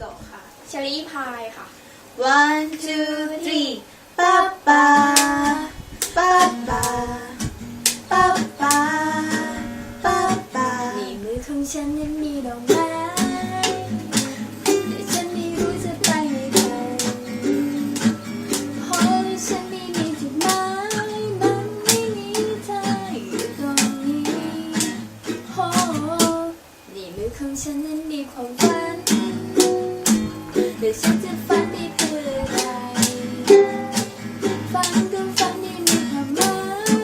ก่อนค่ะเชอรี่พายค่ะ one two three ป้าป้าป้าป้าป้าป้าป้าป้าในมือของฉันนั้นมีดอกไม้แต่ฉันไม่รู้จะไปให้ใครเพราะฉันไม่มีจุดหมายมันไม่มีเธออยู่ตรงนี้โอ้ในมือของฉันนั้นมีความฝัน แต่ฉันจะฝันไปเพื่ออะไรฝันก็ฝันที่มีความหมา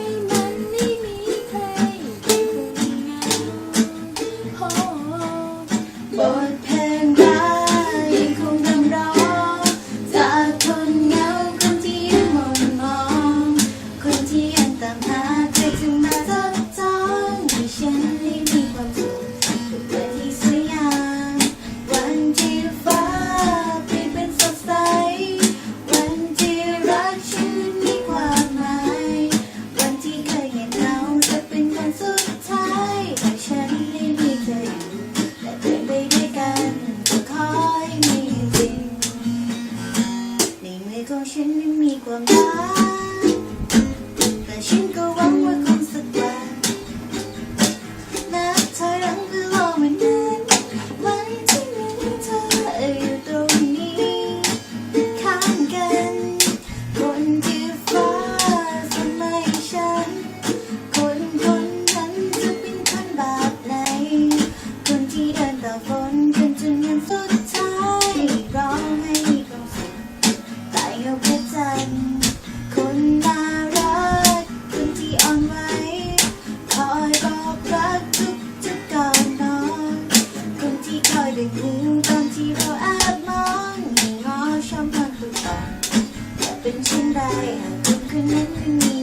ยมันไม่มีใครอยู่ตรงนั้นโอ้บท ฉันไม่มีความรักแต่ฉันก็หวังว่า ใต้เงาพระจันทร์คนน่ารักคนที่อ่อนไหวคอยบอกรักทุกทุกตอนนอนคนที่คอยดึงหูตอนที่เราแอบมองงอชมพันทุกต่อนจะเป็นเช่นไรหากคนคนนั้นไม่มี